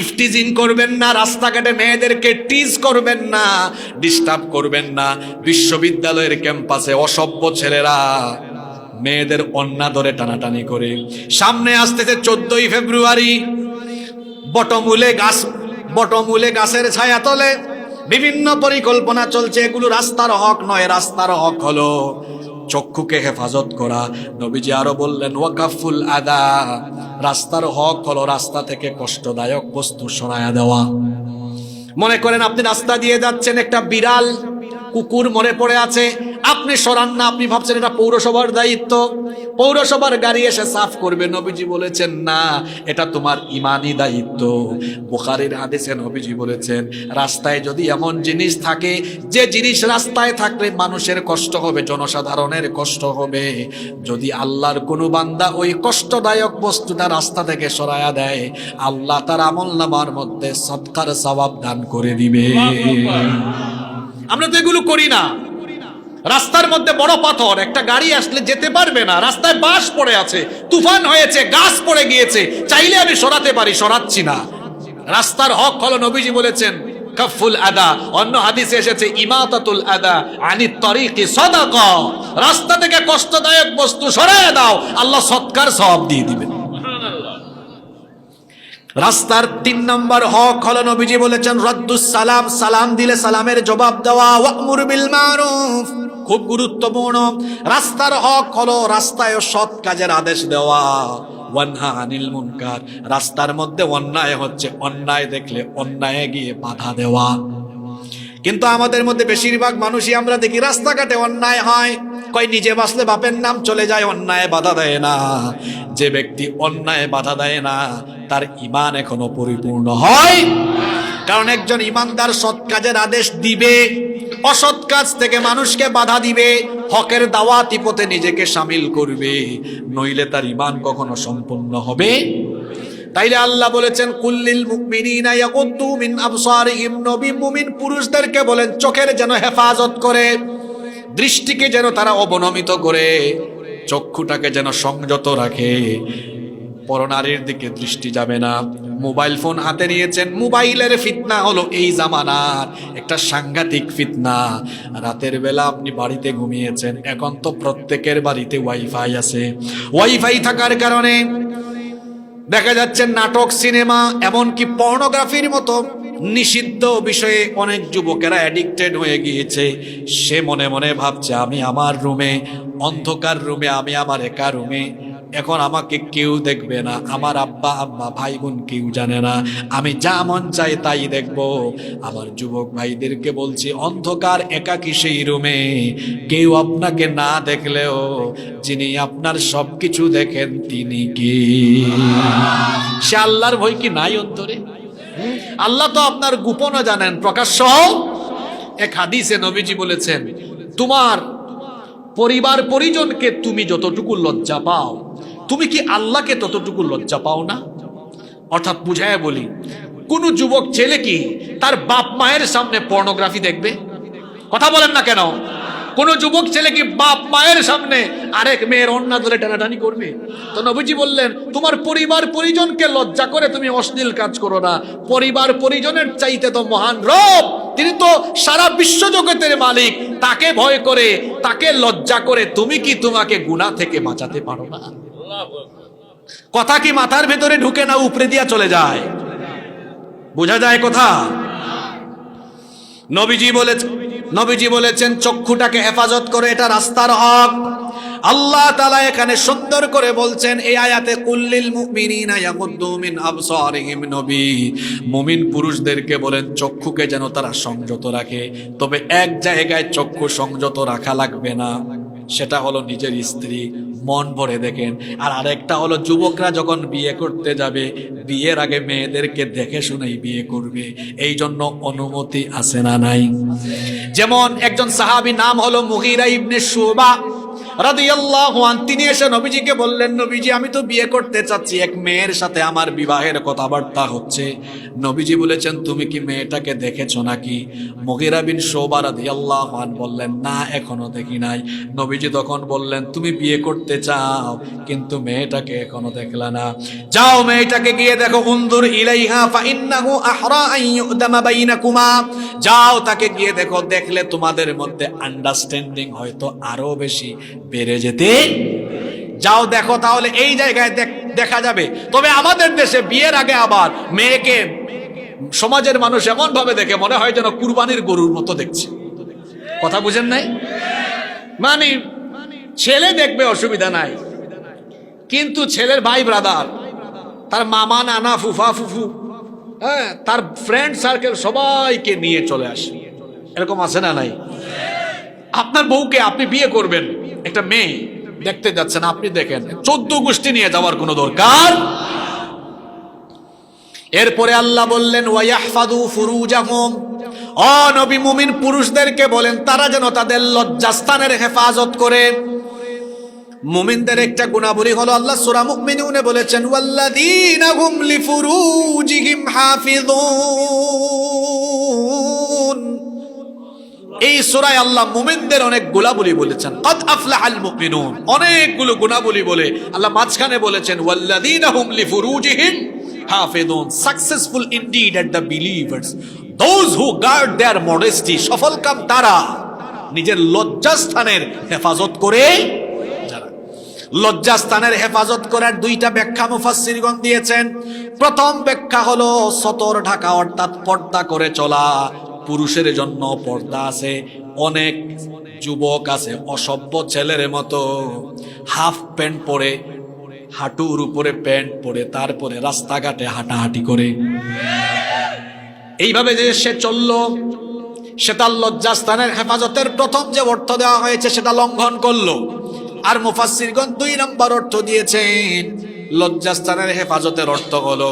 Eve teasing করবেন না, রাস্তাঘাটে মেয়েদেরকে টিজ করবেন না ডিস্টার্ব করবেন না। বিশ্ববিদ্যালয়ের ক্যাম্পাসে অসভ্য ছেলেরা মেয়েদের অন্না ধরে টানাটানি করে। সামনে আসতেছে চোদ্দই ফেব্রুয়ারি। বটমূলে গাছ বটমূলে গাছের ছায়া তলে। বিভিন্ন পরিকল্পনা চলছে, এগুলো রাস্তার হক নয়, রাস্তার হক হলো চক্ষুকে হেফাজত করা। নবীজি আরও বললেন, ওয়াকাফুল আদা। রাস্তার হক হলো রাস্তা থেকে কষ্টদায়ক বস্তু সরায়া দেওয়া। মনে করেন আপনি রাস্তা দিয়ে যাচ্ছেন, একটা বিড়াল কুকুর মনে পড়ে আছে আপনি সরান না আপনি ভাবছেন এটা পৌরসভার দায়িত্ব। পৌরসভার গাড়ি এসে সাফ করবে নবীজি বলেছেন না এটা তোমার ইমানি দায়িত্ব। বুখারীর হাদিসে নবীজি বলেছেন রাস্তায় যদি এমন জিনিস থাকে যে জিনিস রাস্তায় থাকলে মানুষের কষ্ট হবে জনসাধারণের কষ্ট হবে। যদি আল্লাহর কোনো বান্দা ওই কষ্টদায়ক বস্তুটা রাস্তা থেকে সরায়া দেয় আল্লাহ তার আমল নামার মধ্যে সৎকার সবাব দান করে দিবে। আমরা তো এগুলো করি না। রাস্তার মধ্যে বড় পাথর, একটা গাড়ি আসলে যেতে পারবে না, রাস্তায় বাস পড়ে আছে, তুফান হয়েছে, গাছ পড়ে গিয়েছে, চাইলে আমি সরাতে পারি, সরাচ্ছি না। রাস্তার হক হলো নবীজি বলেছেন কাফুল আদা অন্য হাদিসে এসেছে, ইমাতাতুল আদা আনি তরিকি সদাকা রাস্তা থেকে কষ্টদায়ক বস্তু সরায় দাও, আল্লাহ সৎকার সব দিয়ে দিবেন। রাস্তার তিন নম্বর হক হলো নবীজি বলেছেন, রদ্দুস সালাম সালাম দিলে সালামের জবাব দেওয়া, ওয়ামুর বিল মারুফ খুব গুরুত্বপূর্ণ। রাস্তার হক হলো রাস্তায় সৎ কাজের আদেশ দেওয়া। ওয়ানহা আনিল মুনকার। রাস্তার মধ্যে অন্যায় হচ্ছে, অন্যায় দেখলে অন্যায় গিয়ে বাধা দেওয়া। কিন্তু আমাদের মধ্যে বেশিরভাগ মানুষই আমরা দেখি রাস্তাঘাটে অন্যায় হয়। কয়, নিজে বাঁচলে বাপের নাম চলে যায়, অন্যায় বাধা দেয় না। যে ব্যক্তি অন্যায় বাধা দেয় না, তার ইমান এখনও পরিপূর্ণ হয়। কারণ একজন ইমানদার সৎ কাজের আদেশ দিবে। অসৎ কাজ থেকে মানুষকে বাধা দিবে, হকের দাওয়াতি পথে নিজেকে সামিল করবে, নইলে তার ইমান কখনো সম্পূর্ণ হবে। তাইলে আল্লাহ বলেছেন কুল্লিল মুমিনিনা ইয়াকুদ্দু মিন আবসারিহিম নবী মুমিন পুরুষদেরকে বলেন, চোখের যেন হেফাজত করে, দৃষ্টিকে যেন তারা অবনমিত করে, চক্ষুটাকে যেন সংযত রাখে পরনারীর দিকে দৃষ্টি যাবে না। মোবাইল ফোন হাতে নিয়েছেন, মোবাইলের ফিতনা হলো এই জামানার একটা সাংঘাতিক ফিতনা। রাতের বেলা আপনি বাড়িতে ঘুমিয়েছেন, এখন তো প্রত্যেকের বাড়িতে ওয়াইফাই আছে। ওয়াইফাই থাকার কারণে দেখা যাচ্ছে নাটক, সিনেমা, এমনকি পর্নোগ্রাফির মতো নিষিদ্ধ বিষয়ে অনেক যুবকেরা অ্যাডিক্টেড হয়ে গিয়েছে। সে মনে মনে ভাবছে, আমি আমার রুমে, অন্ধকার রুমে, আমি আমার একা রুমে এখন আমাকে কেউ দেখবে না, আমার আব্বা, আম্মা ভাই বোন কেউ জানে না। আমি যা মন চাই তাই দেখব। আমার যুবক ভাইদেরকে বলছি, অন্ধকার একাকী সেই রুমে। কেউ আপনাকে না দেখলেও যিনি আপনার সব কিছু দেখেন তিনি কি? সে আল্লাহর ভয় কি নাই অন্তরে? আল্লাহ তো আপনার গোপনও জানেন, প্রকাশ্য। এক হাদিসে নবীজি বলেছেন, তোমার পরিবার পরিজনকে তুমি যতটুকু লজ্জা পাও তুমি কি আল্লাহকে ততটুকু লজ্জা পাও না? অর্থাৎ বুঝায় বলি, কোন যুবক ছেলে কি তার বাপ মায়ের সামনে পর্নোগ্রাফি দেখবে? কথা বলেন না কেন? কোন যুবক ছেলে কি বাপ মায়ের সামনে আরেক মেয়ের অন্না ধরে টানাটানি করবে? তো নবীজি বললেন, তোমার পরিবার পরিজনকে লজ্জা করে তুমি অশ্লীল কাজ করো না। পরিবার পরিজনের চাইতে তো মহান রব। তিনি তো সারা বিশ্ব জগতের মালিক। তাকে ভয় করে, তাকে লজ্জা করে তুমি কি তোমাকে গুণা থেকে বাঁচাতে পারো না? কথা কি মাথার ভেতরে ঢুকে না উপরে দিয়া চলে যায়? বোঝা যায় কথা? নবীজি বলেছেন নবীজি বলেছেন, চক্ষুটাকে হেফাজত করে, এটা রাস্তার হক। আল্লাহ তাআলা এখানে সুন্দর করে বলছেন, এই আয়াতে কুল্লিল মুমিনিনা ইয়াগুদ্দু মিন আবসারিহিম নবী। মুমিন পুরুষদেরকে বলেন, চক্ষুকে যেন তারা সংযত রাখে। তবে এক জায়গায় চক্ষু সংযত রাখা লাগবে না। সেটা হলো নিজের স্ত্রী, মন ভরে দেখেন। আর আরেকটা হলো যুবকরা যখন বিয়ে করতে যাবে, বিয়ের আগে মেয়েদেরকে দেখে শুনেই বিয়ে করবে। এই জন্য অনুমতি আছে না নাই? যেমন একজন সাহাবি, নাম হলো মুগিরা ইবনে শুবা। তিনি এসে নবীজিকে বললেন, নবীজি, আমি তো বিয়ে করতে চাচ্ছি। এক মেয়ের সাথে আমার বিবাহের কথাবার্তা হচ্ছে। নবীজি বলেছেন, তুমি কি মেয়েটাকে দেখেছ নাকি? মগিরা বিন শোবা রাদিয়াল্লাহু আন বললেন, না, এখনও দেখি নাই। নবীজি তখন বললেন, তুমি বিয়ে করতে চাও, কিন্তু মেয়েটাকে এখনও দেখলা না। যাও মেয়েটাকে গিয়ে দেখো বাইনাকুমা। যাও তাকে গিয়ে দেখো, দেখলে তোমাদের মধ্যে আন্ডারস্ট্যান্ডিং হয়তো আরও বেশি বেড়ে যেতে যাও, দেখো তাহলে এই জায়গায় দেখা যাবে। তবে আমাদের দেশে বিয়ের আগে আবার মেয়েকে সমাজের মানুষ এমন ভাবে দেখে মনে হয় যেন কুরবানির গরুর মতো দেখছে। কথা বুঝেন নাই? মানে ছেলে দেখবে অসুবিধা নাই। কিন্তু ছেলের ভাই ব্রাদার তার মামা, নানা, ফুফা, ফুফু হ্যাঁ তার ফ্রেন্ড সার্কেল সবাইকে নিয়ে চলে আসে। এরকম আছে না নাই? আপনার বউকে আপনি বিয়ে করবেন। একটা মেয়ে দেখতে যাচ্ছেন আপনি দেখেন। চোদ্দ গোষ্ঠী নিয়ে যাওয়ার কোনো দরকার? এরপরে আল্লাহ বললেন ওয়াইয়াহফাদু ফুরুজাহুম। ও নবী মুমিন পুরুষদেরকে বলেন, তারা যেন তাদের লজ্জাস্থানের হেফাজত করে। মুমিনদের একটা গুণাবলী হলো, আল্লাহ সূরা মুমিনুনে বলেছেন, ওয়াল্লাযীনা হুম লিফুরুজিহিম হাফিযুন। এই সূরায় আল্লাহ মুমিনদের অনেক গুণাবলী বলেছেন। কদ আফলাহাল মুমিনুন। অনেকগুলো গুণাবলী বলে আল্লাহ মাঝখানে বলেছেন, ওয়াল্লাযীনা হুম লিফুরুজিহিম হাফিযুন। Successful indeed at the believers those who guard their modesty সফলকাম তারা নিজের লজ্জাস্থানের হেফাজত করে যারা। লজ্জাস্থানের হেফাজত করার দুইটা ব্যাখ্যা মুফাসসিরগণ দিয়েছেন। প্রথম ব্যাখ্যা হলো, সতর ঢাকা অর্থাৎ পর্দা করে চলা। পুরুষের জন্য পর্দা আছে, অনেক যুবক আছে, অসভ্য ছেলের মতো। হাফ প্যান্ট পরে, হাঁটুর উপরে প্যান্ট পরে, তারপরে রাস্তাঘাটে হাঁটাহাঁটি করে। এইভাবে যে সে চলল, সে তার লজ্জাস্থানের হেফাজতের প্রথম যে অর্থ দেওয়া হয়েছে, সেটা লঙ্ঘন করল। আর মুফাসসিরগণ দুই নম্বর অর্থ দিয়েছেন লজ্জাস্থানের হেফাজতের অর্থ হলো,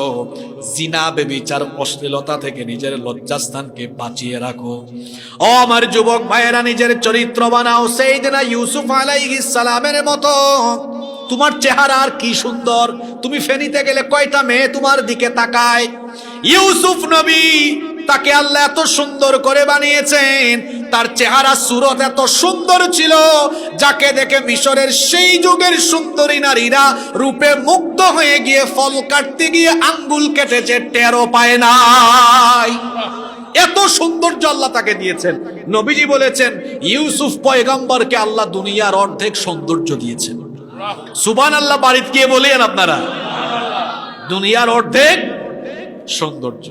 জিনা, বেবিচার, অশ্লীলতা থেকে নিজের লজ্জাস্থানকে বাঁচিয়ে রাখো। ও আমার যুবক ভাইয়েরা, নিজের চরিত্র বানাও। সেই দিনা ইউসুফ আলাইহিস সালামের মতো, তোমার চেহারা আর কি সুন্দর। তুমি ফেনিতে গেলে কয়টা মেয়ে তোমার দিকে তাকায়? ইউসুফ নবী তাকে আল্লাহ এত সুন্দর করে বানিয়েছেন। তার চেহারা, সুরত এত সুন্দর ছিল, যাকে দেখে মিশরের সেই যুগের সুন্দরী নারীরা রূপে মুগ্ধ হয়ে গিয়ে ফল কাটতে গিয়ে আঙ্গুল কেটেছে টেরো পায় নাই। এত সৌন্দর্য আল্লাহ তাকে দিয়েছেন। নবীজি বলেছেন, ইউসুফ পয়গম্বরকে আল্লাহ দুনিয়ার অর্ধেক সৌন্দর্য দিয়েছেন। সুবান আল্লাহ বাড়িতে গিয়ে বলেন আপনারা, দুনিয়ার অর্ধেক সৌন্দর্য।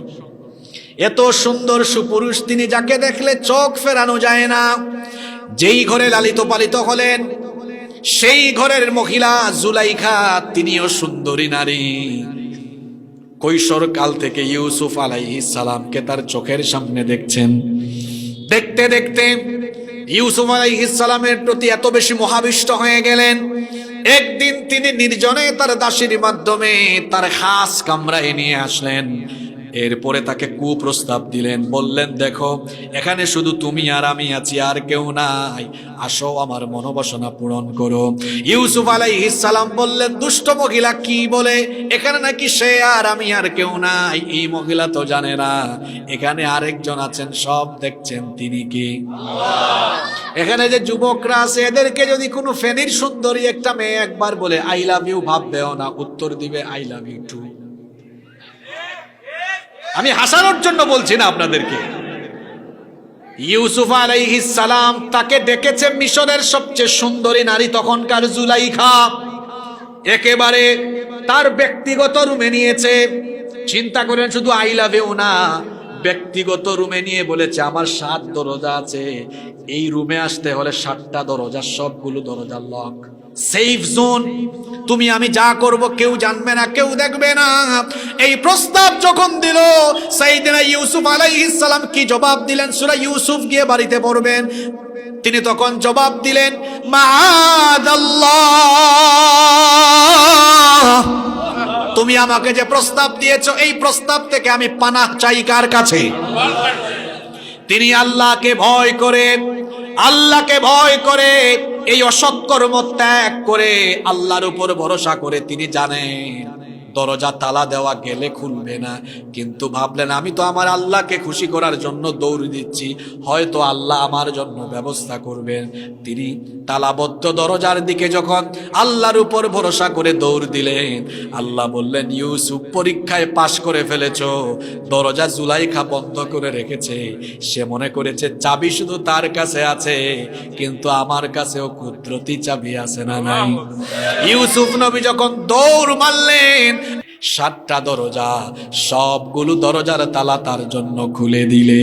এত সুন্দর সুপুরুষ তিনি যাকে দেখলে চোখ ফেরানো যায় না। যেই ঘরে লালিত পালিত হলেন, সেই ঘরের মহিলা জুলাইখা, তিনিও সুন্দরী নারী। কৈশোর কাল থেকে ইউসুফ আলাইহিস সালামকে তার চোখের সামনে দেখছেন। দেখতে দেখতে ইউসুফ আলাইহিস সালামের প্রতি এত বেশি মহাবিষ্ট হয়ে গেলেন। একদিন তিনি নির্জনে তার দাসীর মাধ্যমে তার খাস কামরায় নিয়ে আসলেন। এরপরে তাকে কুপ্রস্তাব দিলেন, বললেন, দেখো, এখানে শুধু তুমি আর আমি আছি, আর কেউ নাই। আসো, আমার মনোবাসনা পূরণ করো। ইউসুফ সালাম বললেন, দুষ্ট মহিলা কি বলে? এখানে নাকি সে আর আমি আর কেউ নাই। এই মহিলা তো জানে না। এখানে আরেকজন আছেন, সব দেখছেন তিনি কি? এখানে যে যুবকরা আছে, এদেরকে যদি কোনো ফেনির সুন্দরী একটা মেয়ে একবার বলে, আই লাভ ইউ, ভাববেও না। উত্তর দিবে, আই লাভ ইউ টু। আমি হাসানোর জন্য বলছি না আপনাদেরকে। ইউসুফ আলাইহিস সালাম তাকে ডেকেছে মিশরের সবচেয়ে সুন্দরী নারী তখনকার জুলাইখা। একেবারে তার ব্যক্তিগত রুমে নিয়েছে। চিন্তা করেন শুধু আই লাভ না ব্যক্তিগত রুমে নিয়ে বলেছে, আমার সাত দরজা আছে। এই রুমে আসতে হলে সাতটা দরজা, সবগুলো দরজা লক সেফ জোন তুমি, আমি যা করব, কেউ জানবে না, কেউ দেখবে না। এই প্রস্তাব যখন দিল সাইদিনা ইউসুফ আলাইহিস সালাম কি জবাব দিলেন? সূরা ইউসুফ গিয়ে বাড়িতে পড়বেন। তিনি তখন জবাব দিলেন মা মাআদাল্লাহ। তুমি আমাকে যে প্রস্তাব দিয়েছ, এই প্রস্তাব থেকে আমি পানাহ চাই কার কাছে? তিনি আল্লাহকে ভয় করে, আল্লাহকে ভয় করে, এই অসৎকর্ম ত্যাগ করে আল্লাহর উপর ভরসা করে তিনি জানেন। দরজা তালা দেওয়া গেলে খুলবে না। কিন্তু ভাবলেন আমি তো আমার আল্লাহকে খুশি করার জন্য দৌড় দিচ্ছি। হয়তো আল্লাহ আমার জন্য ব্যবস্থা করবেন। তিনি তালাবদ্ধ দরজার দিকে যখন আল্লাহর উপর ভরসা করে দৌড় দিলেন আল্লাহ বললেন ইউসুফ পরীক্ষায় পাশ করে ফেলেছ। দরজা জুলাইখা বন্ধ করে রেখেছে। সে মনে করেছে চাবি শুধু তার কাছে আছে কিন্তু আমার কাছেও কুদরতি চাবি আছে না নাই। ইউসুফ নবী যখন দৌড় মারলেন সাতটা দরজা সবগুলো দরজার তালা তার জন্য খুলে দিলে।